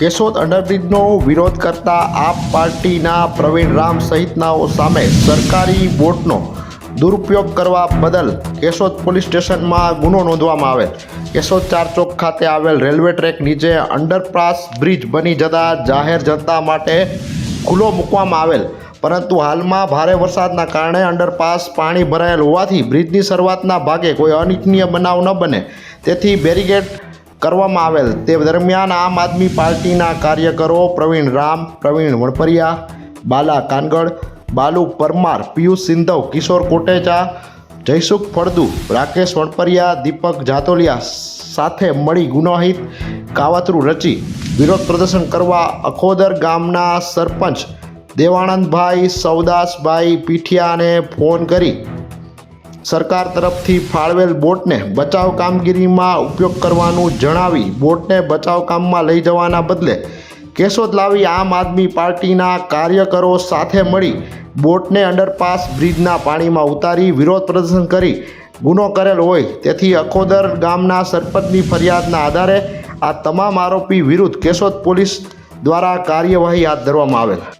કેશોદ અંડરબ્રિજનો વિરોધ કરતા આપ પાર્ટીના પ્રવીણ રામ સહિતનાઓ સામે સરકારી બોટનો દુરુપયોગ કરવા બદલ કેશોદ પોલીસ સ્ટેશનમાં ગુનો નોંધવામાં આવેલ કેશોદ ચાર ચોક ખાતે આવેલ રેલવે ટ્રેક નીચે અંડરપાસ બ્રિજ બની જતા જાહેર જનતા માટે ખુલ્લો મૂકવામાં આવેલ. પરંતુ હાલમાં ભારે વરસાદના કારણે અંડરપાસ પાણી ભરાયેલ હોવાથી બ્રિજની શરૂઆતના ભાગે કોઈ અનિચ્છનીય બનાવ ન બને. તેથી બેરિગેડ કરવામાં આવેલ. તે દરમિયાન આમ આદમી પાર્ટીના કાર્યકરો પ્રવીણ રામ, પ્રવીણ વણપરિયા બાલા કાનગડ, બાલુ પરમાર, પિયુષ સિંધવ, કિશોર કોટેચા, જયસુખ ફળદુ, રાકેશ વણપરિયા દીપક જાતોલિયા સાથે મળી ગુનાહિત કાવતરું રચી વિરોધ પ્રદર્શન કરવા અખોદર ગામના સરપંચ દેવાનંદભાઈ સવદાસભાઈ પીઠિયાને ફોન કરી સરકાર તરફથી ફાળવેલ બોટને બચાવ કામગીરીમાં ઉપયોગ કરવાનું જણાવી બોટને બચાવ કામમાં લઈ જવાના બદલે કેશોદ લાવી આમ આદમી પાર્ટીના કાર્યકરો સાથે મળી બોટને અંડરપાસ બ્રિજના પાણીમાં ઉતારી વિરોધ પ્રદર્શન કરી ગુનો કરેલ હોય તેથી અખોદર ગામના સરપંચની ફરિયાદના આધારે આ તમામ આરોપી વિરુદ્ધ કેશોદ પોલીસ દ્વારા કાર્યવાહી હાથ ધરવામાં આવેલ.